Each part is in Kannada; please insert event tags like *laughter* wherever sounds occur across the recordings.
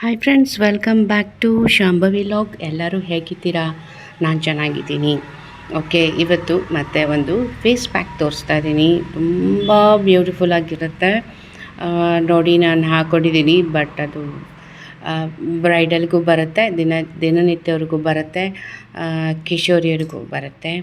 Hi friends welcome back to Shambhavi log ಎಲ್ಲರೂ ಹೇಗಿದ್ದೀರಾ? ನಾನು ಚೆನ್ನಾಗಿದ್ದೀನಿ. ಓಕೆ ಇವತ್ತು ಮತ್ತೆ ಒಂದು ಫೇಸ್ ಪ್ಯಾಕ್ ತೋರಿಸ್ತಾ ಇದ್ದೀನಿ. ತುಂಬ ಬ್ಯೂಟಿಫುಲ್ ಆಗಿರುತ್ತೆ. ನೋಡಿ ನಾನು ಹಾಕ್ಕೊಂಡಿದ್ದೀನಿ ಬಟ್ ಅದು ಬ್ರೈಡಲ್ಗೂ ಬರುತ್ತೆ, ದಿನ, ದಿನನಿತ್ಯವ್ರಿಗೂ ಬರುತ್ತೆ ಕಿಶೋರಿಯರಿಗೂ ಬರುತ್ತೆ.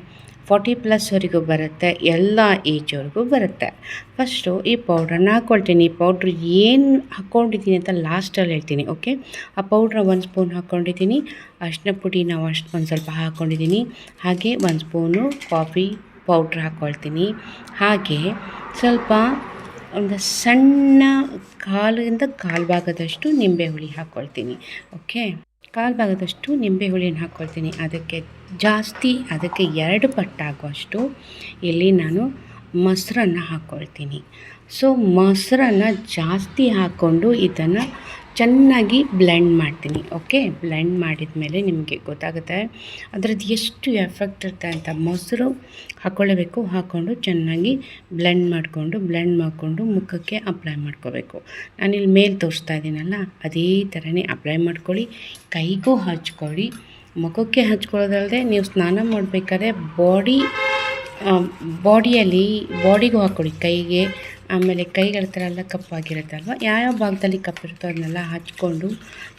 ಫಾರ್ಟಿ ಪ್ಲಸ್ವರೆಗೂ ಬರುತ್ತೆ, ಎಲ್ಲ ಏಜ್ವರೆಗೂ ಬರುತ್ತೆ. ಫಸ್ಟು ಈ ಪೌಡ್ರನ್ನ ಹಾಕ್ಕೊಳ್ತೀನಿ ಈ ಪೌಡ್ರ್ ಏನು ಹಾಕ್ಕೊಂಡಿದ್ದೀನಿ ಅಂತ ಲಾಸ್ಟಲ್ಲಿ ಹೇಳ್ತೀನಿ ಓಕೆ ಆ ಪೌಡ್ರ್ ಒಂದು ಸ್ಪೂನ್ ಹಾಕ್ಕೊಂಡಿದ್ದೀನಿ ಅರಿಶಿನ ಪುಡಿ ನಾವು ಅಷ್ಟು ಒಂದು ಸ್ವಲ್ಪ ಹಾಕ್ಕೊಂಡಿದ್ದೀನಿ ಹಾಗೆ ಒಂದು ಸ್ಪೂನು ಕಾಫಿ ಪೌಡ್ರ್ ಹಾಕ್ಕೊಳ್ತೀನಿ ಹಾಗೆ ಸ್ವಲ್ಪ ಒಂದು ಸಣ್ಣ ಕಾಲಿಂದ ಕಾಲು ಭಾಗದಷ್ಟು ನಿಂಬೆ ಹುಳಿ ಹಾಕ್ಕೊಳ್ತೀನಿ ಓಕೆ ಕಾಲು ಭಾಗದಷ್ಟು ನಿಂಬೆ ಹುಳಿನ ಹಾಕ್ಕೊಳ್ತೀನಿ. ಅದಕ್ಕೆ ಜಾಸ್ತಿ, ಅದಕ್ಕೆ ಎರಡು ಪಟ್ಟಾಗುವಷ್ಟು ಇಲ್ಲಿ ನಾನು ಮೊಸರನ್ನು ಹಾಕ್ಕೊಳ್ತೀನಿ. ಸೊ ಮೊಸರನ್ನು ಜಾಸ್ತಿ ಹಾಕ್ಕೊಂಡು ಇದನ್ನು ಚೆನ್ನಾಗಿ ಬ್ಲೆಂಡ್ ಮಾಡ್ತೀನಿ, ಓಕೆ? ಬ್ಲೆಂಡ್ ಮಾಡಿದ ಮೇಲೆ ನಿಮಗೆ ಗೊತ್ತಾಗುತ್ತೆ ಅದರದ್ದು ಎಷ್ಟು ಎಫೆಕ್ಟ್ ಇರುತ್ತೆ ಅಂತ. ಮೊಸರು ಹಾಕ್ಕೊಳ್ಳಬೇಕು ಹಾಕ್ಕೊಂಡು ಚೆನ್ನಾಗಿ ಬ್ಲೆಂಡ್ ಮಾಡಿಕೊಂಡು ಬ್ಲೆಂಡ್ ಮಾಡಿಕೊಂಡು ಮುಖಕ್ಕೆ ಅಪ್ಲೈ ಮಾಡ್ಕೋಬೇಕು. ನಾನಿಲ್ಲಿ ಮೇಲೆ ತೋರಿಸ್ತಾ ಇದ್ದೀನಲ್ಲ, ಅದೇ ಥರನೇ ಅಪ್ಲೈ ಮಾಡ್ಕೊಳ್ಳಿ. ಕೈಗೂ ಹಚ್ಕೊಳ್ಳಿ. ಮುಖಕ್ಕೆ ಹಚ್ಕೊಳ್ಳೋದಲ್ಲದೆ ನೀವು ಸ್ನಾನ ಮಾಡಬೇಕಾದ್ರೆ ಬಾಡಿ ಬಾಡಿಯಲ್ಲಿ, ಬಾಡಿಗೂ ಹಾಕ್ಕೊಳ್ಳಿ ಕೈಗೆ. ಆಮೇಲೆ ಕೈಗಳ ಥರ ಎಲ್ಲ ಕಪ್ಪಾಗಿರುತ್ತಲ್ವ ಯಾವ್ಯಾವ ಭಾಗದಲ್ಲಿ ಕಪ್ಪಿರುತ್ತೋ ಅದನ್ನೆಲ್ಲ ಹಚ್ಕೊಂಡು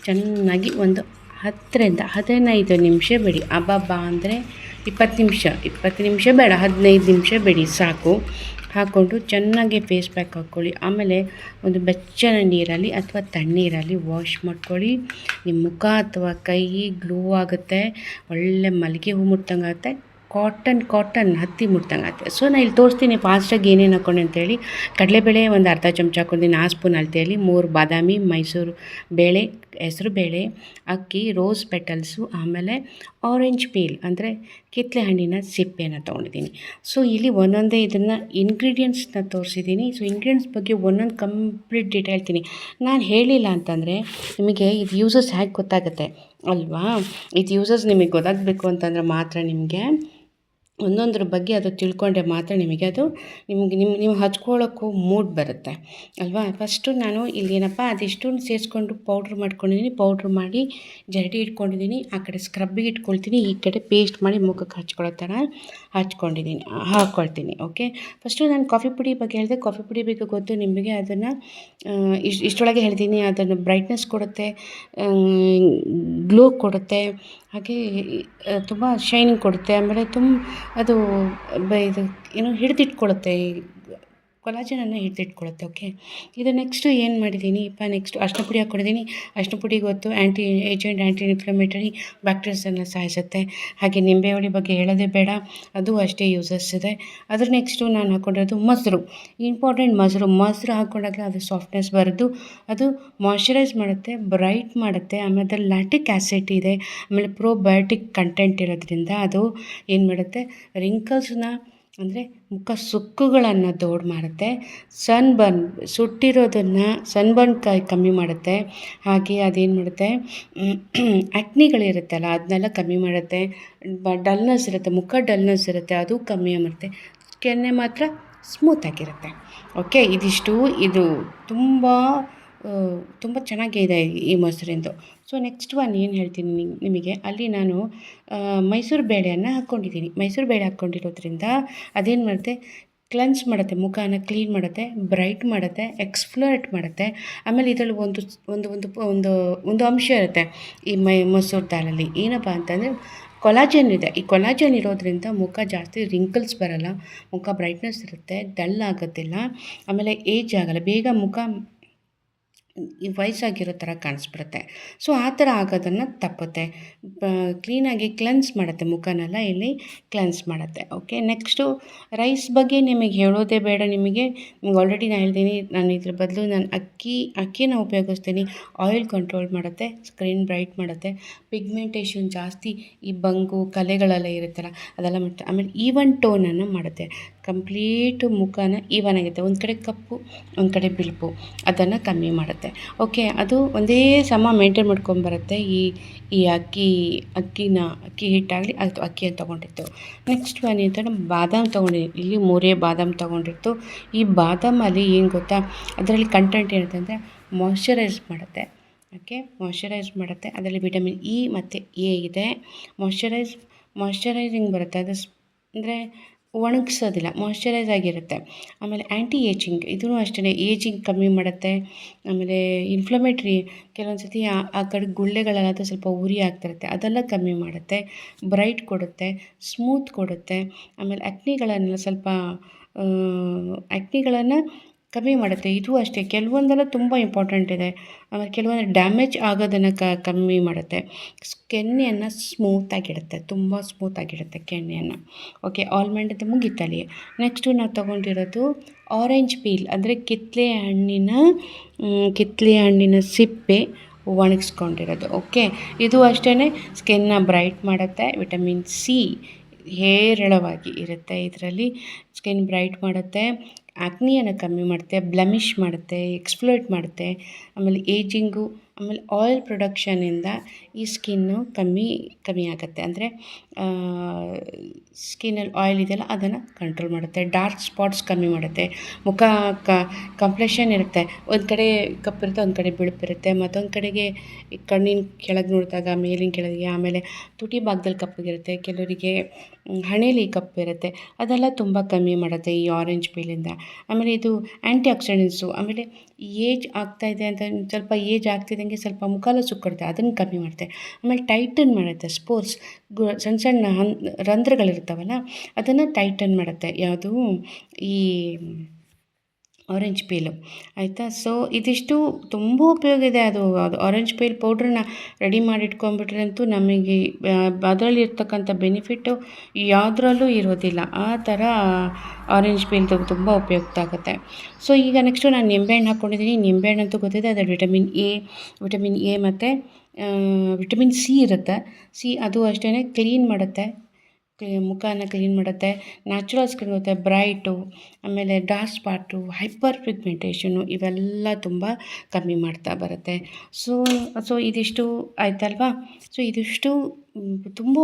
ಚೆನ್ನಾಗಿ ಒಂದು ಹತ್ತರಿಂದ ಹದಿನೈದು ನಿಮಿಷ ಬಿಡಿ. ಅಬ್ಬಬ್ಬಾ ಅಂದರೆ ಇಪ್ಪತ್ತು ನಿಮಿಷ. ಇಪ್ಪತ್ತು ನಿಮಿಷ ಬೇಡ, ಹದಿನೈದು ನಿಮಿಷ ಬಿಡಿ, ಸಾಕು. ಹಾಕ್ಕೊಂಡು ಚೆನ್ನಾಗಿ ಫೇಸ್ ಪ್ಯಾಕ್ ಹಾಕ್ಕೊಳ್ಳಿ. ಆಮೇಲೆ ಒಂದು ಬೆಚ್ಚನ ನೀರಲ್ಲಿ ಅಥವಾ ತಣ್ಣೀರಲ್ಲಿ ವಾಶ್ ಮಾಡ್ಕೊಳ್ಳಿ. ನಿಮ್ಮ ಮುಖ ಅಥವಾ ಕೈ ಗ್ಲೋ ಆಗುತ್ತೆ, ಒಳ್ಳೆ ಮಲ್ಲಿಗೆ ಹೂ ಮುಟ್ಟಂಗೆ ಕಾಟನ್ ಕಾಟನ್ ಹತ್ತಿ ಮುಟ್ದಂಗೆ ಆಗ್ತದೆ ಸೊ ನಾನು ಇಲ್ಲಿ ತೋರಿಸ್ತೀನಿ ಫಾಸ್ಟಾಗಿ ಏನೇನು ಹಾಕ್ಕೊಂಡೆ ಅಂತೇಳಿ ಕಡಲೆಬೇಳೆ ಒಂದು ಅರ್ಧ ಚಮಚ ಹಾಕ್ಕೊಂಡಿನಿ ಆ ಸ್ಪೂನ್ ಅಳತೆಯಲ್ಲಿ ಮೂರು ಬಾದಾಮಿ, ಮೈಸೂರು ಬೇಳೆ, ಹೆಸರು ಬೇಳೆ, ಅಕ್ಕಿ ರೋಸ್ ಪೆಟಲ್ಸು ಆಮೇಲೆ ಆರೆಂಜ್ ಪೀಲ್ ಅಂದರೆ ಕಿತ್ತಲೆ ಹಣ್ಣಿನ ಸಿಪ್ಪೆನ ತೊಗೊಂಡಿದ್ದೀನಿ. ಸೊ ಇಲ್ಲಿ ಒಂದೊಂದೇ ಇದನ್ನು ಇಂಗ್ರೀಡಿಯೆಂಟ್ಸ್ನ ತೋರಿಸಿದ್ದೀನಿ. ಸೊ ಇಂಗ್ರೀಡಿಯೆಂಟ್ಸ್ ಬಗ್ಗೆ ಒಂದೊಂದು ಕಂಪ್ಲೀಟ್ ಡೀಟೇಲ್ ಹೇಳ್ತೀನಿ. ನಾನು ಹೇಳಿಲ್ಲ ಅಂತಂದರೆ ನಿಮಗೆ ಇದು ಯೂಸಸ್ ಹೇಗೆ ಗೊತ್ತಾಗುತ್ತೆ? ಅಲ್ವಾ? ಇದು ಯೂಸಸ್ ನಿಮಗೆ ಗೊತ್ತಾಗಬೇಕು ಅಂತಂದರೆ ಮಾತ್ರ ನಿಮಗೆ. ಒಂದೊಂದ್ರ ಬಗ್ಗೆ ಅದು ತಿಳ್ಕೊಂಡ್ರೆ ಮಾತ್ರ ನಿಮಗೆ. ಅದು ನಿಮ್ಗೆ ನಿಮ್ಮ ನೀವು ಹಚ್ಕೊಳ್ಳೋಕ್ಕೂ ಮೂಡ್ ಬರುತ್ತೆ. ಅಲ್ವಾ? ಫಸ್ಟು ನಾನು ಇಲ್ಲಿ ಏನಪ್ಪ ಅದಿಷ್ಟನ್ನು ಸೇರಿಸ್ಕೊಂಡು ಪೌಡ್ರ್ ಮಾಡ್ಕೊಂಡಿದ್ದೀನಿ ಪೌಡ್ರ್ ಮಾಡಿ ಜರಡಿ ಇಟ್ಕೊಂಡಿದ್ದೀನಿ ಆ ಕಡೆ ಸ್ಕ್ರಬ್ಬಿಗೆ ಇಟ್ಕೊಳ್ತೀನಿ. ಈ ಕಡೆ ಪೇಸ್ಟ್ ಮಾಡಿ ಮುಖಕ್ಕೆ ಹಚ್ಕೊಳ್ಳೋ ಥರ ಹಚ್ಕೊಂಡಿದ್ದೀನಿ ಹಾಕ್ಕೊಳ್ತೀನಿ ಓಕೆ ಫಸ್ಟು ನಾನು ಕಾಫಿ ಪುಡಿ ಬಗ್ಗೆ ಹೇಳಿದೆ. ಕಾಫಿ ಪುಡಿ ಬಗ್ಗೆ ಗೊತ್ತು ನಿಮಗೆ. ಅದನ್ನು ಇಷ್ಟು, ಇಷ್ಟರೊಳಗೆ ಹೇಳ್ತೀನಿ ಅದನ್ನು ಬ್ರೈಟ್ನೆಸ್ ಕೊಡುತ್ತೆ ಗ್ಲೋ ಕೊಡುತ್ತೆ ಹಾಗೆ ತುಂಬ ಶೈನಿಂಗ್ ಕೊಡುತ್ತೆ. ಆಮೇಲೆ ತುಂಬ ಅದು ಬ ಇದು ಏನು ಹಿಡಿದಿಟ್ಕೊಳ್ಳುತ್ತೆ ಕೊಲಾಜನನ್ನು ಹಿಡಿದಿಟ್ಕೊಳ್ಳುತ್ತೆ ಓಕೆ ಇದು ನೆಕ್ಸ್ಟು ಏನು ಮಾಡಿದ್ದೀನಿ? ಇಪ್ಪ ನೆಕ್ಸ್ಟ್ ಅರ್ಶಿನ ಪುಡಿ ಹಾಕ್ಕೊಂಡಿದ್ದೀನಿ ಅರ್ಶಿನ ಪುಡಿ ಗೊತ್ತು ಆ್ಯಂಟಿ ಏಜೆಂಟ್ ಆ್ಯಂಟಿ ಇನ್ಫ್ಲಮೇಟರಿ ಬ್ಯಾಕ್ಟೀರಿಯಾಸನ್ನು ಸಾಯಿಸುತ್ತೆ ಹಾಗೆ ನಿಂಬೆ ಹುಳಿ ಬಗ್ಗೆ ಹೇಳೋದೇ ಬೇಡ, ಅದು ಅಷ್ಟೇ ಯೂಸಸ್ ಇದೆ. ಅದ್ರ ನೆಕ್ಸ್ಟು ನಾನು ಹಾಕ್ಕೊಂಡಿರೋದು ಮೊಸರು. ಇಂಪಾರ್ಟೆಂಟ್ ಮೊಸರು ಮೊಸರು ಹಾಕ್ಕೊಂಡಾಗ ಅದು ಸಾಫ್ಟ್ನೆಸ್ ಬರೋದು, ಅದು ಮಾಯ್ಶ್ಚರೈಸ್ ಮಾಡುತ್ತೆ ಬ್ರೈಟ್ ಮಾಡುತ್ತೆ, ಆಮೇಲೆ ಅದ್ರಲ್ಲಿ ಲ್ಯಾಟಿಕ್ ಆ್ಯಸಿಡ್ ಇದೆ, ಆಮೇಲೆ ಪ್ರೋಬಯೋಟಿಕ್ ಕಂಟೆಂಟ್ ಇರೋದ್ರಿಂದ ಅದು ಏನು ಮಾಡುತ್ತೆ? ರಿಂಕಲ್ಸ್ನ ಅಂದರೆ ಮುಖ ಸುಕ್ಕುಗಳನ್ನು ದೂರ ಮಾಡುತ್ತೆ. ಸನ್ ಬರ್ನ್ ಸುಟ್ಟಿರೋದನ್ನು ಸನ್ ಬರ್ನ್ ಕ ಕಮ್ಮಿ ಮಾಡುತ್ತೆ. ಹಾಗೆ ಅದೇನು ಮಾಡುತ್ತೆ? *clears throat* ಅಕ್ನಿಗಳಿರುತ್ತಲ್ಲ ಅದನ್ನೆಲ್ಲ ಕಮ್ಮಿ ಮಾಡುತ್ತೆ. ಡಲ್ನೆಸ್ ಇರುತ್ತೆ, ಮುಖ ಡಲ್ನೆಸ್ ಇರುತ್ತೆ, ಅದು ಕಮ್ಮಿ ಮಾಡುತ್ತೆ. ಕೆನ್ನೆ ಮಾತ್ರ ಸ್ಮೂತಾಗಿರುತ್ತೆ. ಓಕೆ, ಇದಿಷ್ಟು, ಇದು ತುಂಬ ತುಂಬ ಚೆನ್ನಾಗಿದೆ ಈ ಮೊಸರಿಂದು. ಸೊ ನೆಕ್ಸ್ಟ್ ಒನ್ ಏನು ಹೇಳ್ತೀನಿ ನಿಮಗೆ? ಅಲ್ಲಿ ನಾನು ಮೈಸೂರು ಬೇಳೆಯನ್ನು ಹಾಕ್ಕೊಂಡಿದ್ದೀನಿ. ಮೈಸೂರು ಬೇಳೆ ಹಾಕ್ಕೊಂಡಿರೋದ್ರಿಂದ ಅದೇನು ಮಾಡುತ್ತೆ? ಕ್ಲೆನ್ಸ್ ಮಾಡುತ್ತೆ, ಮುಖನ ಕ್ಲೀನ್ ಮಾಡುತ್ತೆ ಬ್ರೈಟ್ ಮಾಡುತ್ತೆ ಎಕ್ಸ್ಫ್ಲೋರೇಟ್ ಮಾಡುತ್ತೆ. ಆಮೇಲೆ ಇದರಲ್ಲಿ ಒಂದು ಒಂದು ಒಂದು ಒಂದು ಒಂದು ಅಂಶ ಇರುತ್ತೆ ಈ ಮೈ, ಮೊಸರು ದಾಲಲ್ಲಿ. ಏನಪ್ಪ ಅಂತಂದರೆ ಕೊಲಾಜನ್ ಇದೆ. ಈ ಕೊಲಾಜನ್ ಇರೋದ್ರಿಂದ ಮುಖ ಜಾಸ್ತಿ ರಿಂಕಲ್ಸ್ ಬರಲ್ಲ, ಮುಖ ಬ್ರೈಟ್ನೆಸ್ ಇರುತ್ತೆ ಡಲ್ ಆಗೋದಿಲ್ಲ. ಆಮೇಲೆ ಏಜ್ ಆಗಲ್ಲ. ಬೇಗ ಮುಖ ವಯಸ್ಸಾಗಿರೋ ಥರ ಕಾಣಿಸ್ಬಿಡುತ್ತೆ. ಸೊ ಆ ಥರ ಆಗೋದನ್ನು ತಪ್ಪುತ್ತೆ. ಕ್ಲೀನಾಗಿ ಕ್ಲೆನ್ಸ್ ಮಾಡುತ್ತೆ, ಮುಖನೆಲ್ಲ ಇಲ್ಲಿ ಕ್ಲೆನ್ಸ್ ಮಾಡುತ್ತೆ. ಓಕೆ ನೆಕ್ಸ್ಟು ರೈಸ್ ಬಗ್ಗೆ ನಿಮಗೆ ಹೇಳೋದೇ ಬೇಡ ನಿಮಗೆ. ಆಲ್ರೆಡಿ ನಾನು ಹೇಳ್ತೀನಿ, ನಾನು ಇದ್ರ ಬದಲು ನಾನು ಅಕ್ಕಿ, ಅಕ್ಕಿನ ಉಪಯೋಗಿಸ್ತೀನಿ. ಆಯಿಲ್ ಕಂಟ್ರೋಲ್ ಮಾಡುತ್ತೆ ಸ್ಕ್ರೀನ್ ಬ್ರೈಟ್ ಮಾಡುತ್ತೆ. ಪಿಗ್ಮೆಂಟೇಷನ್ ಜಾಸ್ತಿ ಈ ಬಂಗು, ಕಲೆಗಳೆಲ್ಲ ಇರುತ್ತಲ್ಲ, ಅದೆಲ್ಲ ಮಾಡ್ತಾರೆ ಆಮೇಲೆ ಈವನ್ ಟೋನನ್ನು ಮಾಡುತ್ತೆ. ಕಂಪ್ಲೀಟ್ ಮುಖನ ಈವನ್ ಆಗುತ್ತೆ ಒಂದು ಕಡೆ ಕಪ್ಪು, ಒಂದು ಕಡೆ ಬಿಳುಪು. ಅದನ್ನು ಕಮ್ಮಿ ಮಾಡುತ್ತೆ. ಓಕೆ, ಅದು ಒಂದೇ ಸಮ ಮೇಂಟೈನ್ ಮಾಡ್ಕೊಂಬರುತ್ತೆ. ಈ ಈ ಅಕ್ಕಿ, ಅಕ್ಕಿನ, ಅಕ್ಕಿ ಹಿಟ್ಟಾಗಲಿ ಅದು ಅಕ್ಕಿಯನ್ನು ತೊಗೊಂಡಿತ್ತು. ನೆಕ್ಸ್ಟ್ ಒನ್ ಅಂತಂದ್ರೆ ಬಾದಾಮ್ ತೊಗೊಂಡಿದ್ದೀನಿ ಇಲ್ಲಿ ಮೂರೇ ಬಾದಾಮ್ ತೊಗೊಂಡಿತ್ತು. ಈ ಬಾದಾಮಲ್ಲಿ ಏನು ಗೊತ್ತಾ? ಅದರಲ್ಲಿ ಕಂಟೆಂಟ್ ಏನಂತಂದರೆ ಮಾಯ್ಶ್ಚರೈಸ್ ಮಾಡುತ್ತೆ. ಓಕೆ ಮಾಯ್ಶ್ಚರೈಸ್ ಮಾಡುತ್ತೆ. ಅದರಲ್ಲಿ ವಿಟಮಿನ್ ಇ ಮತ್ತು ಎ ಇದೆ. ಮಾಯ್ಶ್ಚರೈಸ್ ಮಾಯ್ಶ್ಚರೈಸಿಂಗ್ ಬರುತ್ತೆ. ಅದು ಅಂದರೆ ಒಣಗಿಸೋದಿಲ್ಲ ಮಾಯ್ಶ್ಚರೈಸ್ ಆಗಿರುತ್ತೆ. ಆಮೇಲೆ ಆ್ಯಂಟಿ ಏಜಿಂಗ್ ಇದೂ ಅಷ್ಟೇ ಏಜಿಂಗ್ ಕಮ್ಮಿ ಮಾಡುತ್ತೆ. ಆಮೇಲೆ ಇನ್ಫ್ಲಮೇಟ್ರಿ ಕೆಲವೊಂದು ಸರ್ತಿ ಆ ಆ ಕಡೆ ಗುಳ್ಳೆಗಳೆಲ್ಲ ಸ್ವಲ್ಪ ಉರಿ ಆಗ್ತಿರುತ್ತೆ, ಅದೆಲ್ಲ ಕಮ್ಮಿ ಮಾಡುತ್ತೆ. ಬ್ರೈಟ್ ಕೊಡುತ್ತೆ ಸ್ಮೂತ್ ಕೊಡುತ್ತೆ. ಆಮೇಲೆ ಅಕ್ನಿಗಳನ್ನೆಲ್ಲ ಸ್ವಲ್ಪ ಅಕ್ನಿಗಳನ್ನು ಕಮ್ಮಿ ಮಾಡುತ್ತೆ. ಇದು ಅಷ್ಟೇ. ಕೆಲವೊಂದೆಲ್ಲ ತುಂಬ ಇಂಪಾರ್ಟೆಂಟ್ ಇದೆ. ಆಮೇಲೆ ಕೆಲವೊಂದು ಡ್ಯಾಮೇಜ್ ಆಗೋದನ್ನು ಕಮ್ಮಿ ಮಾಡುತ್ತೆ. ಕೆನ್ನೆಯನ್ನು ಸ್ಮೂತಾಗಿಡುತ್ತೆ ತುಂಬ ಸ್ಮೂತಾಗಿಡುತ್ತೆ ಕೆನ್ನೆಯನ್ನು. ಓಕೆ ಆಲ್ಮಂಡದ್ದು ಮುಗಿತಲ್ಲಿ. ನೆಕ್ಸ್ಟು ನಾವು ತೊಗೊಂಡಿರೋದು ಆರೆಂಜ್ ಪೀಲ್ ಅಂದರೆ ಕಿತ್ತಳೆ ಹಣ್ಣಿನ ಕಿತ್ತಳೆ ಹಣ್ಣಿನ ಸಿಪ್ಪೆ ಒಣಗಿಸ್ಕೊಂಡಿರೋದು. ಓಕೆ ಇದು ಅಷ್ಟೇ ಸ್ಕಿನ್ನ ಬ್ರೈಟ್ ಮಾಡುತ್ತೆ. ವಿಟಮಿನ್ ಸಿ ಹೇರಳವಾಗಿ ಇರುತ್ತೆ. ಇದರಲ್ಲಿ ಸ್ಕಿನ್ ಬ್ರೈಟ್ ಮಾಡುತ್ತೆ ಆಕ್ನಿಯನ್ನು ಕಮ್ಮಿ ಮಾಡುತ್ತೆ ಬ್ಲಮಿಷ್ ಮಾಡುತ್ತೆ ಎಕ್ಸ್ಪ್ಲೋಯ್ಟ್ ಮಾಡುತ್ತೆ, ಆಮೇಲೆ ಏಜಿಂಗು ಆಮೇಲೆ ಆಯಿಲ್ ಪ್ರೊಡಕ್ಷನಿಂದ ಈ ಸ್ಕಿನ್ನು ಕಮ್ಮಿ ಕಮ್ಮಿ ಆಗುತ್ತೆ. ಅಂದರೆ ಸ್ಕಿನ್ನಲ್ಲಿ ಆಯಿಲ್ ಇದೆಯಲ್ಲ, ಅದನ್ನು ಕಂಟ್ರೋಲ್ ಮಾಡುತ್ತೆ. ಡಾರ್ಕ್ ಸ್ಪಾಟ್ಸ್ ಕಮ್ಮಿ ಮಾಡುತ್ತೆ. ಮುಖ ಕಂಪ್ಲೆಷನ್ ಇರುತ್ತೆ. ಒಂದು ಕಡೆ ಕಪ್ಪಿರುತ್ತೆ ಒಂದು ಕಡೆ ಬಿಳುಪಿರುತ್ತೆ ಮತ್ತೊಂದು ಕಡೆಗೆ ಕಣ್ಣಿನ ಕೆಳಗೆ ನೋಡಿದಾಗ, ಮೇಲಿನ ಕೆಳಗೆ, ಆಮೇಲೆ ತುಟಿ ಭಾಗದಲ್ಲಿ ಕಪ್ಪಗಿರುತ್ತೆ ಕೆಲವರಿಗೆ ಹಣೆಯಲ್ಲಿ ಕಪ್ಪಿರುತ್ತೆ ಅದೆಲ್ಲ ತುಂಬ ಕಮ್ಮಿ ಮಾಡುತ್ತೆ ಈ ಆರೆಂಜ್ ಪೀಲಿಂದ ಆಮೇಲೆ ಇದು ಆ್ಯಂಟಿ ಆಕ್ಸಿಡೆಂಟ್ಸು ಆಮೇಲೆ ಏಜ್ ಆಗ್ತಾಯಿದೆ ಅಂತ, ಸ್ವಲ್ಪ ಏಜ್ ಆಗ್ತಿದ್ದಂಗೆ ಸ್ವಲ್ಪ ಮುಖ ಸುಕ್ಕುತ್ತೆ ಅದನ್ನು ಕಮ್ಮಿ ಮಾಡುತ್ತೆ ಆಮೇಲೆ ಟೈಟನ್ ಮಾಡುತ್ತೆ, ಸ್ಪೋರ್ಟ್ಸ್. ಗು, ಸಣ್ಣ ಸಣ್ಣ ರಂಧ್ರಗಳಿರ್ತಾವಲ್ಲ ಅದನ್ನು ಟೈಟನ್ ಮಾಡುತ್ತೆ. ಯಾವುದು ಈ ಆರೆಂಜ್ ಪೀಲು ಆಯಿತಾ? ಸೊ ಇದಿಷ್ಟು ತುಂಬ ಉಪಯೋಗ ಇದೆ. ಅದು ಅದು ಆರೆಂಜ್ ಪೀಲ್ ಪೌಡ್ರನ್ನ ರೆಡಿ ಮಾಡಿ ಇಟ್ಕೊಂಡ್ಬಿಟ್ರೆ ಅಂತೂ ನಮಗೆ ಅದರಲ್ಲಿ ಇರ್ತಕ್ಕಂಥ ಬೆನಿಫಿಟ್ಟು ಯಾವುದ್ರಲ್ಲೂ ಇರೋದಿಲ್ಲ. ಆ ಥರ ಆರೆಂಜ್ ಪೀಲ್ದು ತುಂಬ ಉಪಯುಕ್ತ ಆಗುತ್ತೆ. ಸೊ ಈಗ ನೆಕ್ಸ್ಟು ನಾನು ನಿಂಬೆಹಣ್ಣು ಹಾಕ್ಕೊಂಡಿದ್ದೀನಿ ನಿಂಬೆಹಣ್ಣು ಅಂತೂ ಗೊತ್ತಿದೆ, ಅದರಲ್ಲಿ ವಿಟಮಿನ್ ಎ ವಿಟಮಿನ್ ಎ ಮತ್ತು ವಿಟಮಿನ್ ಸಿ ಇರುತ್ತೆ. ಸಿ ಅದು ಅಷ್ಟೇ ಕ್ಲೀನ್ ಮಾಡುತ್ತೆ. ಮುಖನ ಕ್ಲೀನ್ ಮಾಡುತ್ತೆ ನ್ಯಾಚುರಲ್ ಸ್ಕಿನ್ ಇರುತ್ತೆ ಬ್ರೈಟು ಆಮೇಲೆ ಡಾರ್ಕ್ ಸ್ಪಾಟು ಹೈಪರ್ ಪಿಗ್ಮೆಂಟೇಷನು ಇವೆಲ್ಲ ತುಂಬ ಕಮ್ಮಿ ಮಾಡ್ತಾ ಬರುತ್ತೆ. ಸೊ ಸೊ ಇದಿಷ್ಟು ಆಯ್ತಲ್ವಾ? ಸೊ ಇದಿಷ್ಟು ತುಂಬ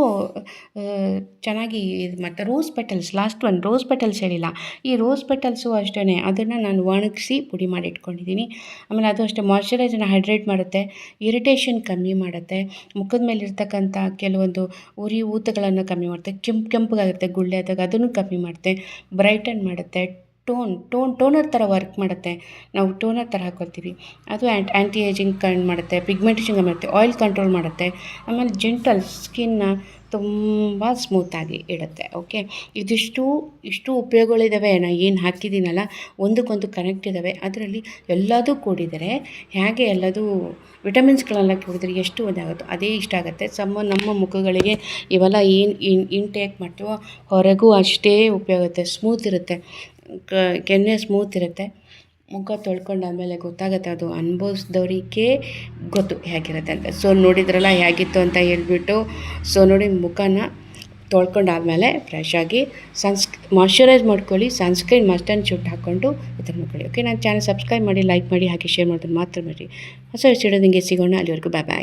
ಚೆನ್ನಾಗಿ ಇದು ಮಾಡ್ತಾರೆ. Rose petals last one rose petals ಹೇಳಿಲ್ಲ. ಈ ರೋಸ್ ಪೆಟಲ್ಸು ಅಷ್ಟೇ ಅದನ್ನು ನಾನು ಒಣಗಿಸಿ ಪುಡಿ ಮಾಡಿ ಇಟ್ಕೊಂಡಿದ್ದೀನಿ ಆಮೇಲೆ ಅದು ಅಷ್ಟೇ ಮಾಯ್ಶ್ಚರೈಸರ್ನ ಹೈಡ್ರೇಟ್ ಮಾಡುತ್ತೆ ಇರಿಟೇಷನ್ ಕಮ್ಮಿ ಮಾಡುತ್ತೆ. ಮುಖದ ಮೇಲೆ ಇರ್ತಕ್ಕಂಥ ಕೆಲವೊಂದು ಉರಿ ಊತಗಳನ್ನು ಕಮ್ಮಿ ಮಾಡುತ್ತೆ, ಕೆಂಪು ಕೆಂಪಗಾಗಿರುತ್ತೆ ಗುಳ್ಳೆ ಆದಾಗ ಅದನ್ನು ಕಮ್ಮಿ ಮಾಡುತ್ತೆ ಬ್ರೈಟನ್ ಮಾಡುತ್ತೆ ಟೋನ್ ಟೋನ್, ಟೋನರ್ ಥರ ವರ್ಕ್ ಮಾಡುತ್ತೆ. ನಾವು ಟೋನರ್ ಥರ ಹಾಕೊಳ್ತೀವಿ. ಅದು ಆ್ಯಂಟ್ ಆ್ಯಂಟಿ ಏಜಿಂಗ್ ಕಂಡು ಮಾಡುತ್ತೆ, ಪಿಗ್ಮೆಂಟೇಷನ್ ಮಾಡುತ್ತೆ, ಆಯಿಲ್ ಕಂಟ್ರೋಲ್ ಮಾಡುತ್ತೆ. ಆಮೇಲೆ ಜೆಂಟಲ್ ಸ್ಕಿನ್ನ ತುಂಬ ಸ್ಮೂತಾಗಿ ಇಡುತ್ತೆ, ಓಕೆ? ಇದಿಷ್ಟು, ಇಷ್ಟು ಉಪಯೋಗಗಳಿದ್ದಾವೆ ನಾನು ಏನು ಹಾಕಿದ್ದೀನಲ್ಲ, ಒಂದಕ್ಕೊಂದು ಕನೆಕ್ಟ್ ಇದ್ದಾವೆ ಅದರಲ್ಲಿ ಎಲ್ಲದೂ ಕೂಡಿದರೆ, ಹೇಗೆ ಎಲ್ಲದೂ ವಿಟಮಿನ್ಸ್ಗಳೆಲ್ಲ ಕೂಡಿದ್ರೆ ಎಷ್ಟು ಒಂದಾಗುತ್ತೋ ಅದೇ ಇಷ್ಟ ಆಗುತ್ತೆ. ಸಮ, ನಮ್ಮ ಮುಖಗಳಿಗೆ ಇವೆಲ್ಲ ಏನು, ಇನ್, ಇನ್ಟೇಕ್ ಮಾಡ್ತೀವೋ, ಹೊರಗೂ ಅಷ್ಟೇ ಉಪಯೋಗ ಸ್ಮೂತ್ ಇರುತ್ತೆ. ಕೆನ್ನೆ ಸ್ಮೂತ್ ಇರುತ್ತೆ. ಮುಖ ತೊಳ್ಕೊಂಡಾದ್ಮೇಲೆ ಗೊತ್ತಾಗುತ್ತೆ ಅದು ಅನುಭವಿಸ್ದವ್ರಿಗೆ ಗೊತ್ತು ಹೇಗಿರುತ್ತೆ ಅಂತ. ಸೊ ನೋಡಿದ್ರಲ್ಲ ಹೇಗಿತ್ತು ಅಂತ ಹೇಳ್ಬಿಟ್ಟು ಸೊ ನೋಡಿ ಮುಖನ ತೊಳ್ಕೊಂಡಾದಮೇಲೆ ಫ್ರೆಶ್ ಆಗಿ ಸನ್ಸ್ ಮಾಯ್ಶ್ಚರೈಸ್ ಮಾಡ್ಕೊಳ್ಳಿ ಸನ್ಸ್ಕ್ರೀನ್ ಮಸ್ಟ್ ಆ್ಯಂಡ್ ಶುಟ್ ಹಾಕ್ಕೊಂಡು ಇದನ್ನು ಮಾಡ್ಕೊಳ್ಳಿ. ಓಕೆ ನನ್ನ ಚಾನಲ್ ಸಬ್ಸ್ಕ್ರೈಬ್ ಮಾಡಿ ಲೈಕ್ ಮಾಡಿ, ಹಾಗೆ ಶೇರ್ ಮಾಡೋದನ್ನು ಮಾತ್ರ ಮಾಡಿ ಹೊಸ ವಿಷಯ ನಿಮಗೆ ಸಿಗೋಣ. ಅಲ್ಲಿವರೆಗೂ ಬಾಯ್ ಬಾಯ್